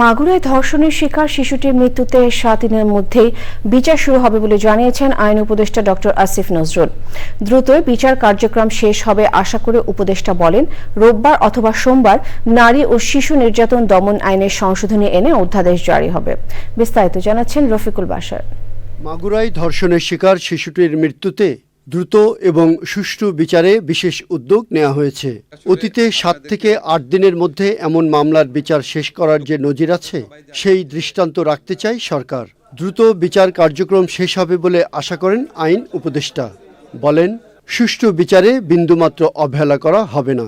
মাগুরায় ধর্ষণের শিকার শিশুটির মৃত্যুতে সাত দিনের মধ্যেই বিচার শুরু হবে বলে জানিয়েছেন আইন উপদেষ্টা ডক্টর আসিফ নজরুল। দ্রুতই বিচার কার্যক্রম শেষ হবে আশা করে উপদেষ্টা বলেন, রোববার অথবা সোমবার নারী ও শিশু নির্যাতন দমন আইনের সংশোধনী এনে অধ্যাদেশ জারি হবে। বিস্তারিত জানাচ্ছেন রফিকুল বাসার। মাগুরায় ধর্ষণের শিকার শিশুটির মৃত্যুতে দ্রুত এবং সুষ্ঠু বিচারে বিশেষ উদ্যোগ নেওয়া হয়েছে। অতীতে সাত থেকে আট দিনের মধ্যে এমন মামলার বিচার শেষ করার যে নজির আছে সেই দৃষ্টান্ত রাখতে চাই সরকার। দ্রুত বিচার কার্যক্রম শেষ হবে বলে আশা করেন আইন উপদেষ্টা। বলেন সুষ্ঠু বিচারে বিন্দুমাত্র অবহেলা করা হবে না।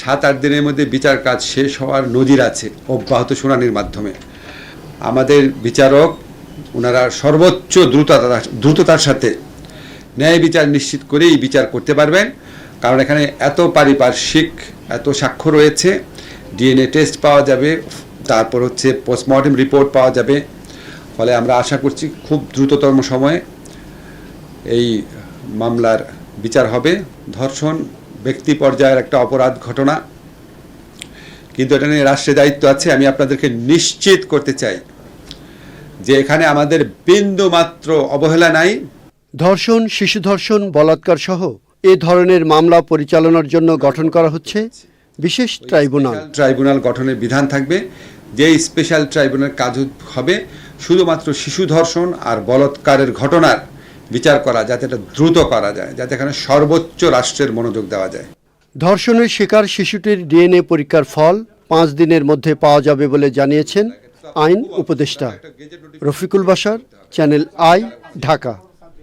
সাত আট দিনের মধ্যে বিচার কাজ শেষ হওয়ার নজির আছে অব্যাহত শুনানির মাধ্যমে। আমাদের বিচারক ওনারা সর্বোচ্চ দ্রুততা দ্রুততার সাথে ন্যায় বিচার নিশ্চিত করেই বিচার করতে পারবেন। কারণ এখানে এত পারিপার্শ্বিক, এত সাক্ষ্য রয়েছে। ডিএনএ টেস্ট পাওয়া যাবে, তারপর হচ্ছে পোস্টমর্টেম রিপোর্ট পাওয়া যাবে। ফলে আমরা আশা করছি খুব দ্রুততম সময়ে এই মামলার বিচার হবে। ধর্ষণ, ব্যক্তি পর্যায়ের একটা অপরাধ ঘটনা। কিন্তু এটা নিয়ে রাষ্ট্রের দায়িত্ব আছে। আমি আপনাদেরকে নিশ্চিত করতে চাই যে এখানে আমাদের বিন্দু মাত্র অবহেলা নাই। ধর্ষণ শিশু ধর্ষণ বলাৎকার সহ এ ধরনের মামলা পরিচালনার জন্য গঠন করা হচ্ছে বিশেষ ট্রাইব্যুনাল। ট্রাইব্যুনাল গঠনের বিধান থাকবে যেই স্পেশাল ট্রাইব্যুনাল কাজ হবে শুধুমাত্র শিশু ধর্ষণ আর বলৎকারের ঘটনার বিচার করা যাতে এটা দ্রুত করা যায় যাতে এখানে সর্বোচ্চ রাষ্ট্রের মনোযোগ দেওয়া যায়। ধর্ষণের শিকার শিশুটির ডিএনএ পরীক্ষার ফল পাঁচ দিনের মধ্যে পাওয়া যাবে বলে জানিয়েছেন আইন উপদেষ্টা। রফিকুল বাসার চ্যানেল আই ঢাকা।